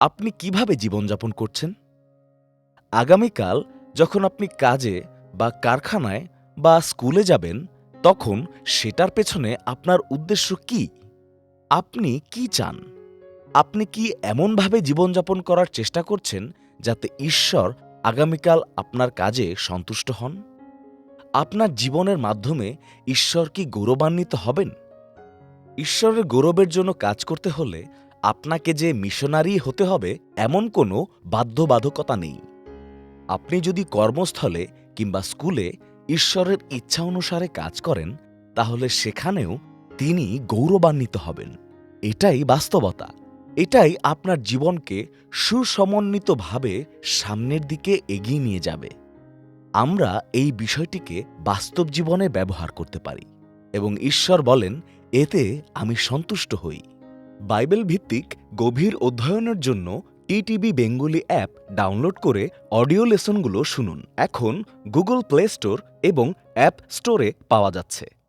আপনি কীভাবে জীবনযাপন করছেন? আগামীকাল যখন আপনি কাজে বা কারখানায় বা স্কুলে যাবেন, তখন সেটার পেছনে আপনার উদ্দেশ্য কি? আপনি কি চান? আপনি কি এমনভাবে জীবনযাপন করার চেষ্টা করছেন যাতে ঈশ্বর আগামীকাল আপনার কাজে সন্তুষ্ট হন? আপনার জীবনের মাধ্যমে ঈশ্বর কি গৌরবান্বিত হবেন? ঈশ্বরের গৌরবের জন্য কাজ করতে হলে আপনাকে যে মিশনারি হতে হবে, এমন কোনো বাধ্যবাধকতা নেই। আপনি যদি কর্মস্থলে কিংবা স্কুলে ঈশ্বরের ইচ্ছা অনুসারে কাজ করেন, তাহলে সেখানেও তিনি গৌরবান্বিত হবেন। এটাই বাস্তবতা। এটাই আপনার জীবনকে সুসমন্বিতভাবে সামনের দিকে এগিয়ে নিয়ে যাবে। আমরা এই বিষয়টিকে বাস্তব জীবনে ব্যবহার করতে পারি এবং ঈশ্বর বলেন, এতে আমি সন্তুষ্ট হই। বাইবেল ভিত্তিক গভীর অধ্যয়নের জন্য টিটিবি বেঙ্গলি অ্যাপ ডাউনলোড করে অডিও লেসনগুলো শুনুন। এখন গুগল প্লে স্টোর এবং অ্যাপ স্টোরে পাওয়া যাচ্ছে।